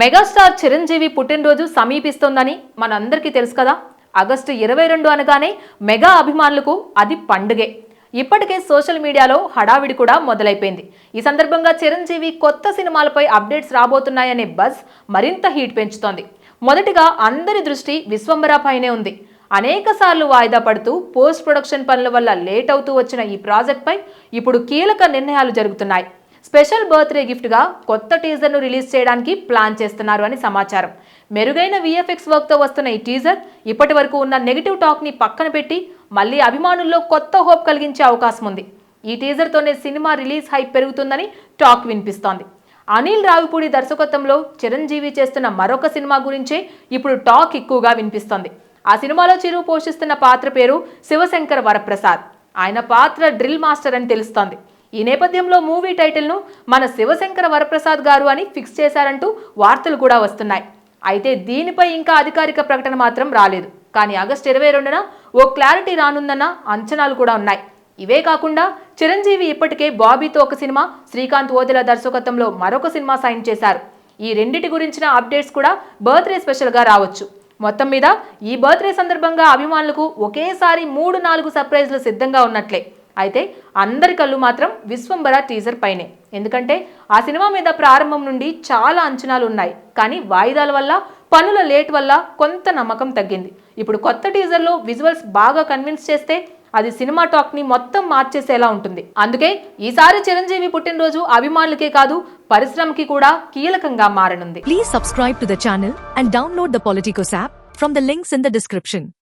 Megastar Chiranjeevi పుట్టినరోజు సమీపిస్తోందని మనందరికీ తెలుసు కదా. ఆగస్టు ఇరవై రెండు అనగానే మెగా అభిమానులకు అది పండుగే. ఇప్పటికే సోషల్ మీడియాలో హడావిడి కూడా మొదలైపోయింది. ఈ సందర్భంగా చిరంజీవి కొత్త సినిమాలపై అప్డేట్స్ రాబోతున్నాయనే బజ్ మరింత హీట్ పెంచుతోంది. మొదటిగా అందరి దృష్టి విశ్వంబరాపైనే ఉంది. అనేక సార్లు వాయిదా పడుతూ పోస్ట్ ప్రొడక్షన్ పనుల వల్ల లేట్ అవుతూ వచ్చిన ఈ ప్రాజెక్ట్పై ఇప్పుడు కీలక నిర్ణయాలు జరుగుతున్నాయి. స్పెషల్ బర్త్డే గిఫ్ట్గా కొత్త టీజర్ను రిలీజ్ చేయడానికి ప్లాన్ చేస్తున్నారు అని సమాచారం. మెరుగైన విఎఫ్ఎక్స్ వర్క్తో వస్తున్న ఈ టీజర్ ఇప్పటి వరకు ఉన్న నెగిటివ్ టాక్ని పక్కన పెట్టి మళ్ళీ అభిమానుల్లో కొత్త హోప్ కలిగించే అవకాశం ఉంది. ఈ టీజర్తోనే సినిమా రిలీజ్ హైప్ పెరుగుతుందని టాక్ వినిపిస్తోంది. అనిల్ రావిపూడి దర్శకత్వంలో చిరంజీవి చేస్తున్న మరొక సినిమా గురించే ఇప్పుడు టాక్ ఎక్కువగా వినిపిస్తోంది. ఆ సినిమాలో చిరు పోషిస్తున్న పాత్ర పేరు శివశంకర్ వరప్రసాద్. ఆయన పాత్ర డ్రిల్ మాస్టర్ అని తెలుస్తోంది. ఈ నేపథ్యంలో మూవీ టైటిల్ను మన శివశంకర వరప్రసాద్ గారు అని ఫిక్స్ చేశారంటూ వార్తలు కూడా వస్తున్నాయి. అయితే దీనిపై ఇంకా అధికారిక ప్రకటన మాత్రం రాలేదు. కానీ ఆగస్టు ఇరవై రెండున ఓ క్లారిటీ రానుందన్న అంచనాలు కూడా ఉన్నాయి. ఇవే కాకుండా చిరంజీవి ఇప్పటికే బాబీతో ఒక సినిమా శ్రీకాంత్ ఓదెల దర్శకత్వంలో మరొక సినిమా సైన్ చేశారు. ఈ రెండిటి గురించిన అప్డేట్స్ కూడా బర్త్డే స్పెషల్గా రావచ్చు. మొత్తం మీద ఈ బర్త్డే సందర్భంగా అభిమానులకు ఒకేసారి మూడు నాలుగు సర్ప్రైజ్లు సిద్ధంగా ఉన్నట్లే. అయితే అందరి కళ్ళు మాత్రం విశ్వంబర టీజర్ పైనే. ఎందుకంటే ఆ సినిమా మీద ప్రారంభం నుండి చాలా అంచనాలు ఉన్నాయి. కానీ వాయిదాల వల్ల పనుల లేట్ వల్ల కొంత నమ్మకం తగ్గింది. ఇప్పుడు కొత్త టీజర్లో విజువల్స్ బాగా కన్విన్స్ చేస్తే అది సినిమా టాక్ని మొత్తం మార్చేసేలా ఉంటుంది. అందుకే ఈసారి చిరంజీవి పుట్టినరోజు అభిమానులకే కాదు పరిశ్రమకి కూడా కీలకంగా మారనుంది. Please subscribe to the channel and download the Politikos app from the links in the description